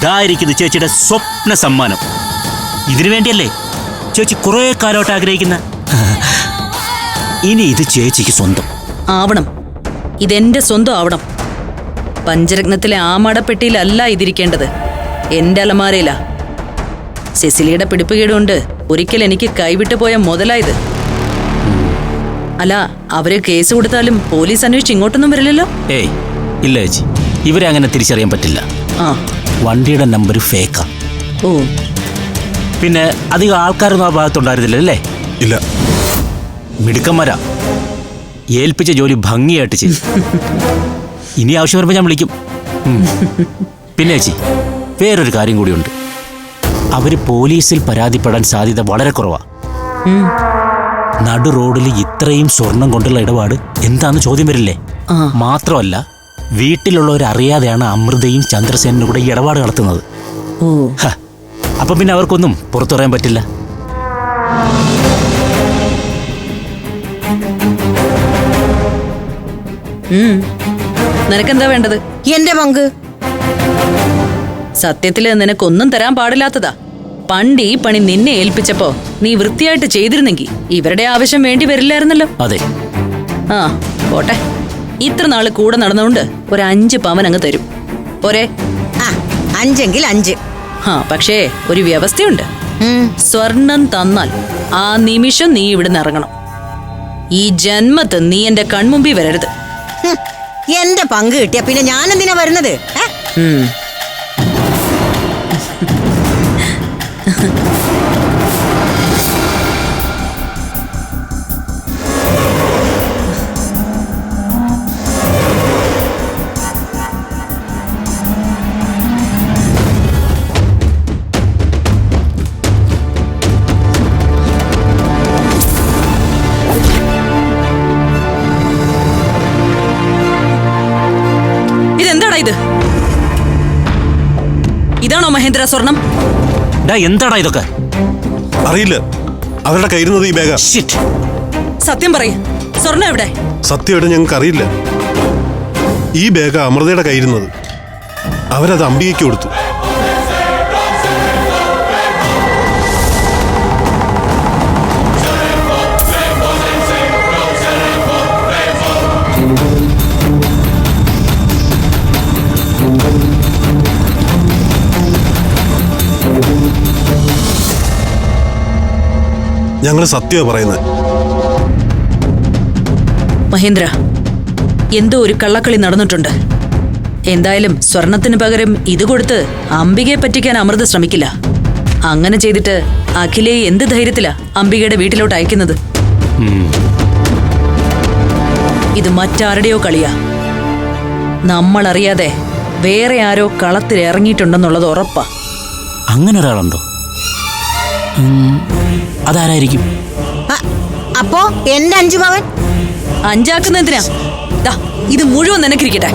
ഇതായിരിക്കുന്നു ചേച്ചിയുടെ സ്വപ്ന സമ്മാനം. ഇതിനു വേണ്ടിയല്ലേ ചേച്ചി കുറേ കാലമായിട്ട് ആഗ്രഹിക്കുന്ന? ഇനി ഇത് ചേച്ചിക്ക് സ്വന്തം. ആവണം. ഇതെന്റെ സ്വന്തം ആവണം. പഞ്ചരത്നത്തിലെ ആമാടപ്പെട്ടിയിലല്ല ഇതിരിക്കേണ്ടത്. എന്റെ അലമാരയിലാ. സെസിലിയുടെ പിടിപ്പുകേടുകൊണ്ട് ഒരിക്കൽ എനിക്ക് കൈവിട്ടു പോയ മുതലായത്. അല്ല അവർ കേസ് കൊടുത്താലും പോലീസ് അന്വേഷിച്ച് ഇങ്ങോട്ടൊന്നും വരില്ലല്ലോ? ഏയ് ഇല്ല ചേച്ചി. ഇവരെ അങ്ങനെ തിരിച്ചറിയാൻ പറ്റില്ല. ആ. വണ്ടിയുടെ നമ്പർ ഫേക്കാ ഓ. പിന്നെ അധികം ആൾക്കാരൊന്നും ആ ഭാഗത്തുണ്ടായിരുന്നില്ലല്ലേ? ഇല്ല. മിടുക്കന്മാരാ. ഏൽപ്പിച്ച ജോലി ഭംഗിയായിട്ട് ചെയ്തു. ഇനി ആവശ്യം വരുമ്പോൾ ഞാൻ വിളിക്കും. പിന്നെ ചേച്ചി വേറൊരു കാര്യം കൂടിയുണ്ട്. അവർ പോലീസിൽ പരാതിപ്പെടാൻ സാധ്യത വളരെ കുറവാ. നടു റോഡിൽ ഇത്രയും സ്വർണം കൊണ്ടുള്ള ഇടപാട് എന്താന്ന് ചോദ്യം വരില്ലേ? ആ. മാത്രമല്ല വീട്ടിലുള്ളവർ അറിയാതെയാണ് അമൃതയും ചന്ദ്രസേനും കൂടെ ഇടപാട് നടത്തുന്നത്. ഓ. അപ്പൊ പിന്നെ അവർക്കൊന്നും പുറത്തു പറയാൻ പറ്റില്ല. നിനക്കെന്താ വേണ്ടത്? എന്റെ പങ്ക്. സത്യത്തിൽ നിനക്കൊന്നും തരാൻ പാടില്ലാത്തതാ. പണ്ട് ഈ പണി നിന്നെ ഏൽപ്പിച്ചപ്പോ നീ വൃത്തിയായിട്ട് ചെയ്തിരുന്നെങ്കിൽ ഇവരുടെ ആവശ്യം വേണ്ടി വരില്ലായിരുന്നല്ലോ. അതെ. ആ പോട്ടെ. ഇത്ര നാൾ കൂടെ നടന്നുകൊണ്ട് ഒരു അഞ്ച് പവൻ അങ്ങ് തരും. പോരെ? ആ അഞ്ചെങ്കിൽ അഞ്ച്. ആ പക്ഷേ ഒരു വ്യവസ്ഥയുണ്ട്. സ്വർണം തന്നാൽ ആ നിമിഷം നീ ഇവിടുന്ന് ഇറങ്ങണം. ഈ ജന്മത്ത് നീ എന്റെ കൺമുമ്പിൽ വരരുത്. എന്റെ പങ്ക് കിട്ടിയ പിന്നെ ഞാൻ എന്തിനാ വരുന്നത് ഇത്. ഇതാണോ മഹേന്ദ്ര സ്വർണം? ഡാ എന്താടാ ഇതൊക്കെ? അറിയില്ല. അവരുടെ കയ്യിരുന്നത് ഈ ബാഗാ. ഷിറ്റ് സത്യം പറയ. സ്വർണം എവിടെ? സത്യമായിട്ട് ഞങ്ങൾക്ക് അറിയില്ല. ഈ ബാഗ് അമൃതയുടെ കയ്യിരുന്നത് അവരത് അംബികയ്ക്ക് കൊടുത്തു. ഞങ്ങൾ സത്യമാണ് പറയുന്നത് മഹേന്ദ്ര എന്തോ ഒരു കള്ളക്കളി നടന്നിട്ടുണ്ട്. എന്തായാലും സ്വർണത്തിന് പകരം ഇത് കൊടുത്ത് അംബികയെ പറ്റിക്കാൻ അമൃത ശ്രമിക്കില്ല. അങ്ങനെ ചെയ്തിട്ട് അഖിലയെ എന്ത് ധൈര്യത്തിലാ അംബികയുടെ വീട്ടിലോട്ട് അയക്കുന്നത്? ഇത് മറ്റാരുടെയോ കളിയാ. നമ്മളറിയാതെ വേറെ ആരോ കളത്തിൽ ഇറങ്ങിയിട്ടുണ്ടെന്നുള്ളത് ഉറപ്പാ. അങ്ങനെ ഒരാളുണ്ടോ അതാരായിരിക്കും? അപ്പോ എന്റെ അഞ്ചു മകൻ? അഞ്ചാക്കുന്ന എന്തിനാ? ഇത് മുഴുവൻ നിനക്കിരിക്കട്ടെ.